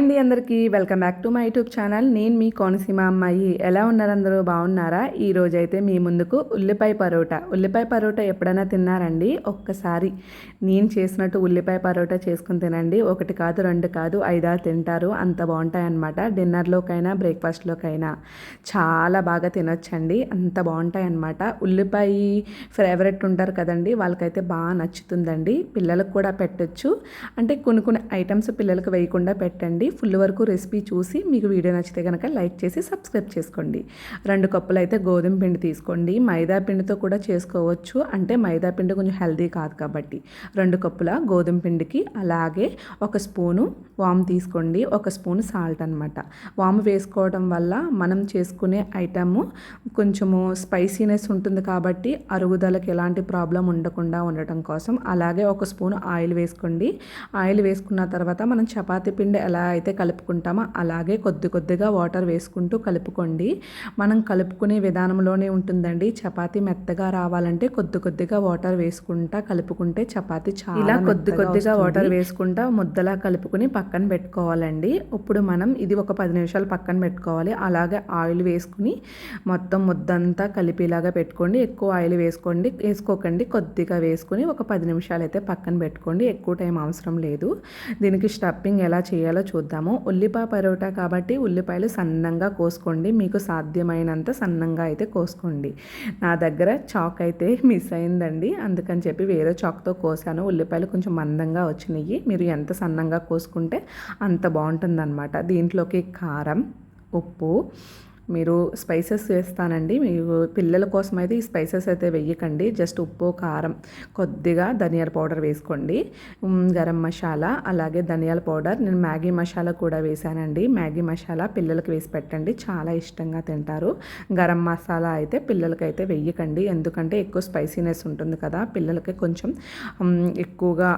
అండి అందరికీ. Welcome back to my YouTube channel. నేను మీ కోనసీమ అమ్మాయి. ఎలా ఉన్నారు అందరూ? బాగున్నారా? ఈ రోజైతే మీ ముందుకు ఉల్లిపాయ పరోటా. ఉల్లిపాయ పరోటా ఎప్పుడైనా తిన్నారండి? ఒక్కసారి నేను చేసినట్టు ఉల్లిపాయ పరోటా చేసుకుని తినండి. ఒకటి కాదు రెండు కాదు ఐదారు తింటారు. అంత బాగుంటాయి అన్నమాట డిన్నర్లోకైనా బ్రేక్ఫాస్ట్లోకైనా చాలా బాగా తినొచ్చండి. అంత బాగుంటాయి అన్నమాట ఉల్లిపాయ ఫేవరెట్ ఉంటారు కదండి. వాళ్ళకైతే బాగా నచ్చుతుందండి. పిల్లలకు కూడా పెట్టచ్చు. అంటే కొన్ని కొన్ని ఐటమ్స్ పిల్లలకు వేయకుండా పెట్టండి. ఫుల్ వరకు రెసిపీ చూసి మీకు వీడియో నచ్చితే కనుక లైక్ చేసి సబ్స్క్రైబ్ చేసుకోండి. రెండు కప్పులు అయితే గోధుమ పిండి తీసుకోండి. మైదా పిండితో కూడా చేసుకోవచ్చు. అంటే మైదా పిండి కొంచెం హెల్దీ కాదు కాబట్టి. రెండు కప్పుల గోధుమ పిండికి అలాగే ఒక స్పూను వామ్ తీసుకోండి. ఒక స్పూన్ సాల్ట్ అనమాట వామ్ వేసుకోవడం వల్ల మనం చేసుకునే ఐటమ్ కొంచెము స్పైసీనెస్ ఉంటుంది కాబట్టి అరుగుదలకి ఎలాంటి ప్రాబ్లం ఉండకుండా ఉండటం కోసం అలాగే ఒక స్పూన్ ఆయిల్ వేసుకోండి. ఆయిల్ వేసుకున్న తర్వాత మనం చపాతీ పిండి ఎలా అయితే కలుపుకుంటామో? అలాగే కొద్ది కొద్దిగా వాటర్ వేసుకుంటూ కలుపుకోండి. మనం కలుపుకునే విధానంలోనే ఉంటుందండి. చపాతీ మెత్తగా రావాలంటే కొద్ది కొద్దిగా వాటర్ వేసుకుంటా కలుపుకుంటే చపాతీ చాలా కొద్ది కొద్దిగా వాటర్ వేసుకుంటా ముద్దలా కలుపుకుని పక్కన పెట్టుకోవాలండి. ఇప్పుడు మనం ఇది ఒక పది నిమిషాలు పక్కన పెట్టుకోవాలి. అలాగే ఆయిల్ వేసుకుని మొత్తం ముద్దంతా కలిపేలాగా పెట్టుకోండి. ఎక్కువ ఆయిల్ వేసుకోండి. వేసుకోకండి. కొద్దిగా వేసుకుని ఒక పది నిమిషాలు అయితే పక్కన పెట్టుకోండి. ఎక్కువ టైం అవసరం లేదు. దీనికి స్టఫింగ్ ఎలా చేయాలో చూద్దాము ఉల్లిపాయ పరోటా కాబట్టి ఉల్లిపాయలు సన్నంగా కోసుకోండి. మీకు సాధ్యమైనంత సన్నంగా అయితే కోసుకోండి. నా దగ్గర చాక్ అయితే మిస్ అయిందండి. అందుకని చెప్పి వేరే చాక్తో కోసాను. ఉల్లిపాయలు కొంచెం మందంగా వచ్చినాయి. మీరు ఎంత సన్నంగా కోసుకుంటే అంత బాగుంటుందన్నమాట. దీంట్లోకి కారం ఉప్పు మీరు స్పైసెస్ వేస్తానండి మీరు పిల్లల కోసం అయితే ఈ స్పైసెస్ అయితే వెయ్యకండి. జస్ట్ ఉప్పు కారం కొద్దిగా ధనియాల పౌడర్ వేసుకోండి. గరం మసాలా అలాగే ధనియాల పౌడర్ నేను మ్యాగీ మసాలా కూడా వేసానండి. మ్యాగీ మసాలా పిల్లలకి వేసి పెట్టండి. చాలా ఇష్టంగా తింటారు. గరం మసాలా అయితే పిల్లలకైతే వెయ్యకండి. ఎందుకంటే ఎక్కువ స్పైసీనెస్ ఉంటుంది కదా. పిల్లలకి కొంచెం ఎక్కువగా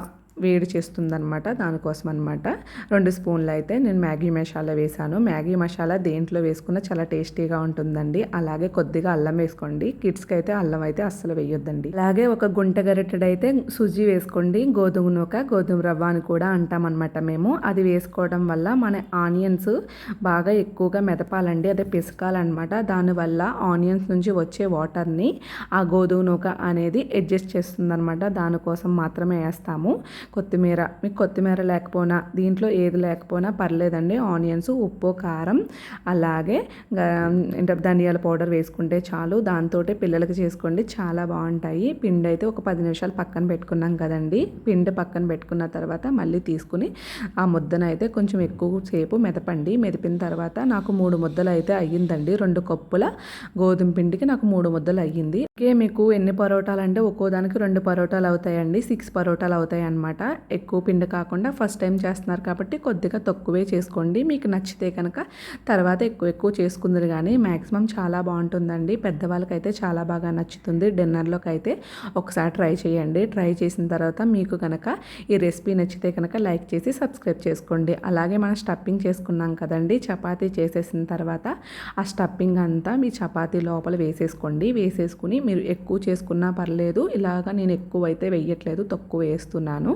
వేడి చేస్తుందనమాట దానికోసం అనమాట రెండు స్పూన్లు అయితే నేను మ్యాగీ మసాలా వేసాను. మ్యాగీ మసాలా దేంట్లో వేసుకున్న చాలా టేస్టీగా ఉంటుందండి. అలాగే కొద్దిగా అల్లం వేసుకోండి. కిడ్స్కి అయితే అల్లం అయితే అస్సలు వేయొద్దండి. అలాగే ఒక గుంట గరిటెడ్ అయితే సుజీ వేసుకోండి. గోధుమ నూక గోధుమ రవ్వ అని కూడా అంటామన్నమాట మేము. అది వేసుకోవడం వల్ల మన ఆనియన్స్ బాగా ఎక్కువగా మెదపాలండి. అదే పిసకాలన్నమాట. దానివల్ల ఆనియన్స్ నుంచి వచ్చే వాటర్ని ఆ గోధుమ నూక అనేది అడ్జస్ట్ చేస్తుందన్నమాట. దానికోసం మాత్రమే వేస్తాము. కొత్తిమీర. మీకు కొత్తిమీర లేకపోయినా దీంట్లో ఏది లేకపోయినా పర్లేదండి. ఆనియన్స్ ఉప్పు కారం అలాగే ధనియాల పౌడర్ వేసుకుంటే చాలు. దాంతో పిల్లలకి చేసుకోండి. చాలా బాగుంటాయి. పిండి అయితే ఒక పది నిమిషాలు పక్కన పెట్టుకున్నాం కదండి. పిండి పక్కన పెట్టుకున్న తర్వాత మళ్ళీ తీసుకుని ఆ ముద్దను అయితే కొంచెం ఎక్కువ సేపు మెదపండి. మెదిపిన తర్వాత నాకు మూడు ముద్దలు అయితే అయ్యిందండి. రెండు కప్పుల గోధుమ పిండికి నాకు మూడు ముద్దలు అయ్యింది. ఓకే మీకు ఎన్ని పరోటాలు అంటే ఒక్కో దానికి రెండు పరోటాలు అవుతాయండి. సిక్స్ పరోటాలు అవుతాయి అన్నమాట అనమాట. ఎక్కువ పిండి కాకుండా ఫస్ట్ టైం చేస్తున్నారు కాబట్టి కొద్దిగా తక్కువే చేసుకోండి. మీకు నచ్చితే కనుక తర్వాత ఎక్కువ ఎక్కువ చేసుకుందరు కానీ మ్యాక్సిమం చాలా బాగుంటుందండి. పెద్దవాళ్ళకైతే చాలా బాగా నచ్చుతుంది. డిన్నర్లోకి అయితే ఒకసారి ట్రై చేయండి. ట్రై చేసిన తర్వాత మీకు కనుక ఈ రెసిపీ నచ్చితే కనుక లైక్ చేసి సబ్స్క్రైబ్ చేసుకోండి. అలాగే మనం స్టఫింగ్ చేసుకున్నాం కదండి. చపాతీ చేసేసిన తర్వాత ఆ స్టఫింగ్ అంతా మీ చపాతీ లోపల వేసేసుకోండి. వేసేసుకుని మీరు ఎక్కువ చేసుకున్నా పర్లేదు. ఇలాగా నేను ఎక్కువ అయితే వేయట్లేదు. తక్కువ వేస్తున్నాను.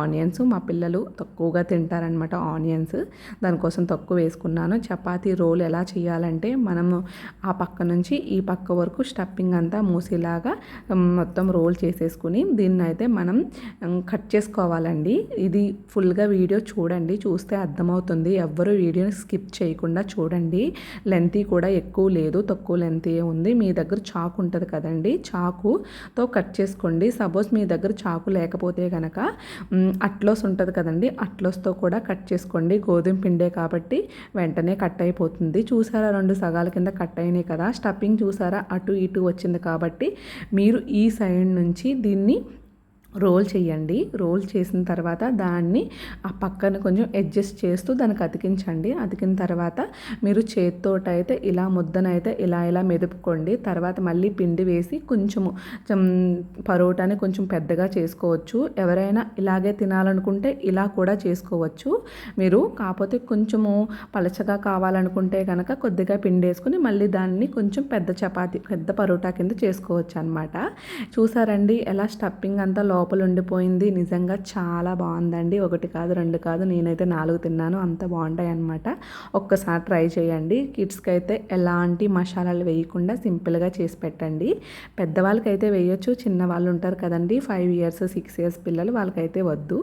ఆనియన్స్ మా పిల్లలు తక్కువగా తింటారనమాట ఆనియన్స్. దానికోసం తక్కువ వేసుకున్నాను. చపాతీ రోల్ ఎలా చేయాలంటే మనము ఆ పక్క నుంచి ఈ పక్క వరకు స్టఫింగ్ అంతా మూసేలాగా మొత్తం రోల్ చేసేసుకుని దీన్ని అయితే మనం కట్ చేసుకోవాలండి. ఇది ఫుల్గా వీడియో చూడండి చూస్తే అర్థమవుతుంది. ఎవ్వరూ వీడియోని స్కిప్ చేయకుండా చూడండి. లెంతీ కూడా ఎక్కువ లేదు తక్కువ లెంతీ ఉంది. మీ దగ్గర చాకు ఉంటుంది కదండి చాకుతో కట్ చేసుకోండి. సపోజ్ మీ దగ్గర చాకు లేకపోతే కనుక అట్లోస్ ఉంటుంది కదండి. అట్లోస్తో కూడా కట్ చేసుకోండి. గోధుమ పిండే కాబట్టి వెంటనే కట్ అయిపోతుంది. చూసారా రెండు సగాల కింద కట్ అయినాయి కదా. స్టఫింగ్ చూసారా? అటు ఇటు వచ్చింది కాబట్టి మీరు ఈ సైడ్ నుంచి దీన్ని రోల్ చేయండి రోల్ చేసిన తర్వాత దాన్ని ఆ పక్కన కొంచెం అడ్జస్ట్ చేస్తూ దానికి అతికించండి. అతికిన తర్వాత మీరు చేతితోటైతే ఇలా ముద్దనైతే ఇలా ఇలా మెదుపుకోండి. తర్వాత మళ్ళీ పిండి వేసి కొంచెము పరోటాని కొంచెం పెద్దగా చేసుకోవచ్చు. ఎవరైనా ఇలాగే తినాలనుకుంటే ఇలా కూడా చేసుకోవచ్చు. మీరు కాకపోతే కొంచెము పలచగా కావాలనుకుంటే కనుక కొద్దిగా పిండి వేసుకుని మళ్ళీ దాన్ని కొంచెం పెద్ద చపాతి పెద్ద పరోటా కింద చేసుకోవచ్చు అనమాట చూసారండి? ఎలా స్టఫింగ్ అంతా లో లోపల ఉండిపోయింది. నిజంగా చాలా బాగుందండి. ఒకటి కాదు రెండు కాదు నేనైతే నాలుగు తిన్నాను. అంత బాగుంటాయి అనమాట ఒక్కసారి ట్రై చేయండి. కిడ్స్కి అయితే ఎలాంటి మసాలాలు వేయకుండా సింపుల్గా చేసి పెట్టండి. పెద్దవాళ్ళకైతే వేయొచ్చు చిన్న వాళ్ళు ఉంటారు కదండి. ఫైవ్ ఇయర్స్ సిక్స్ ఇయర్స్ పిల్లలు వాళ్ళకైతే వద్దు.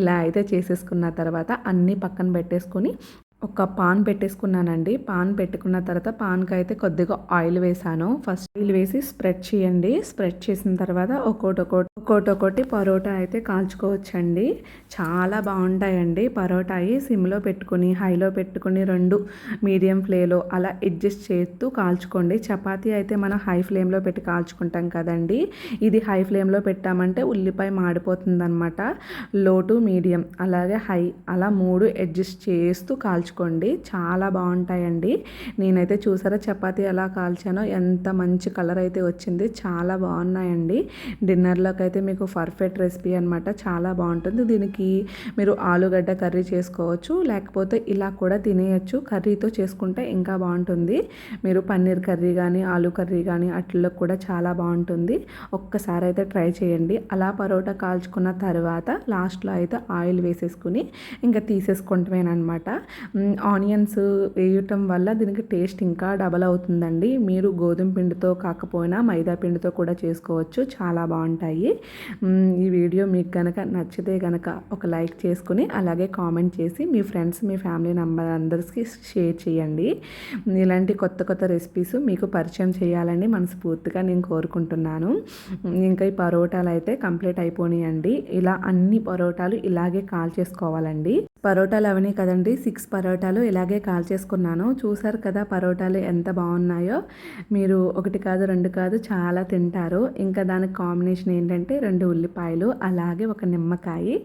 ఇలా అయితే చేసేసుకున్న తర్వాత అన్నీ పక్కన పెట్టేసుకొని ఒక పాన్ పెట్టేసుకున్నానండి. పాన్ పెట్టుకున్న తర్వాత పాన్కి అయితే కొద్దిగా ఆయిల్ వేసాను. ఫస్ట్ ఆయిల్ వేసి స్ప్రెడ్ చేయండి. స్ప్రెడ్ చేసిన తర్వాత ఒక్కోటి ఒక్కోటి ఒక్కోటి పరోటా అయితే కాల్చుకోవచ్చండి. చాలా బాగుంటాయండి పరోటా సిమ్లో పెట్టుకుని హైలో పెట్టుకుని రెండు మీడియం ఫ్లేలో అలా అడ్జస్ట్ చేస్తూ కాల్చుకోండి. చపాతీ అయితే మనం హై ఫ్లేమ్లో పెట్టి కాల్చుకుంటాం కదండి. ఇది హై ఫ్లేమ్లో పెట్టామంటే ఉల్లిపాయ మాడిపోతుంది అనమాట లో టు మీడియం అలాగే హై అలా మూడు అడ్జస్ట్ చేస్తూ కాల్చు కాల్చుకోండి. చాలా బాగుంటాయండి. నేనైతే చూసారా చపాతీ ఎలా కాల్చానో ఎంత మంచి కలర్ అయితే వచ్చింది చాలా బాగున్నాయండి. డిన్నర్లోకి అయితే మీకు పర్ఫెక్ట్ రెసిపీ అనమాట చాలా బాగుంటుంది. దీనికి మీరు ఆలుగడ్డ కర్రీ చేసుకోవచ్చు లేకపోతే ఇలా కూడా తినేయచ్చు. కర్రీతో చేసుకుంటే ఇంకా బాగుంటుంది. మీరు పన్నీర్ కర్రీ కానీ ఆలు కర్రీ కానీ అట్లలో కూడా చాలా బాగుంటుంది. ఒక్కసారి అయితే ట్రై చేయండి. అలా పరోటా కాల్చుకున్న తర్వాత లాస్ట్లో అయితే ఆయిల్ వేసేసుకుని ఇంకా తీసేసుకుంటమేనమాట ఆనియన్స్ వేయటం వల్ల దీనికి టేస్ట్ ఇంకా డబల్ అవుతుందండి. మీరు గోధుమ పిండితో కాకపోయినా మైదా పిండితో కూడా చేసుకోవచ్చు. చాలా బాగుంటాయి. ఈ వీడియో మీకు కనుక నచ్చితే కనుక ఒక లైక్ చేసుకుని అలాగే కామెంట్ చేసి మీ ఫ్రెండ్స్ మీ ఫ్యామిలీ మెంబర్ అందరికీ షేర్ చేయండి. ఇలాంటి కొత్త కొత్త రెసిపీస్ మీకు పరిచయం చేయాలని మనస్ఫూర్తిగా నేను కోరుకుంటున్నాను. ఇంకా ఈ పరోటాలు అయితే కంప్లీట్ అయిపోయినాయండి ఇలా అన్ని పరోటాలు ఇలాగే కాల్ చేసుకోవాలండి. పరోటాలు అవన్నీ కదండి. సిక్స్ పరోటాలు ఇలాగే కాల్ చేసుకున్నాను. చూసారు కదా పరోటాలు ఎంత బాగున్నాయో. మీరు ఒకటి కాదు రెండు కాదు చాలా తింటారు. ఇంకా దానికి కాంబినేషన్ ఏంటంటే రెండు ఉల్లిపాయలు అలాగే ఒక నిమ్మకాయ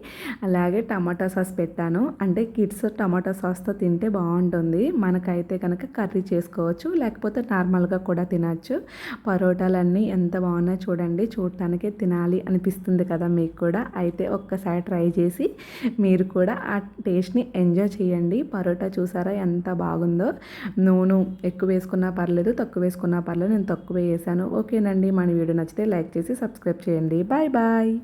అలాగే టమాటా సాస్ పెట్టాను. అంటే కిడ్స్ టమాటా సాస్తో తింటే బాగుంటుంది. మనకైతే కనుక కర్రీ చేసుకోవచ్చు లేకపోతే నార్మల్గా కూడా తినచ్చు. పరోటాలన్నీ ఎంత బాగున్నాయో చూడండి. చూడటానికే తినాలి అనిపిస్తుంది కదా మీకు కూడా. అయితే ఒక్కసారి ట్రై చేసి మీరు కూడా టేస్ట్ని ఎంజాయ్ చేయండి. పరోటా చూసారా? ఎంత బాగుందో. నూనె ఎక్కువ వేసుకున్నా పర్లేదు తక్కువ వేసుకున్నా పర్లేదు నేను తక్కువ వేసాను. ఓకేనండి. మన వీడియో నచ్చితే లైక్ చేసి సబ్స్క్రైబ్ చేయండి. Bye bye.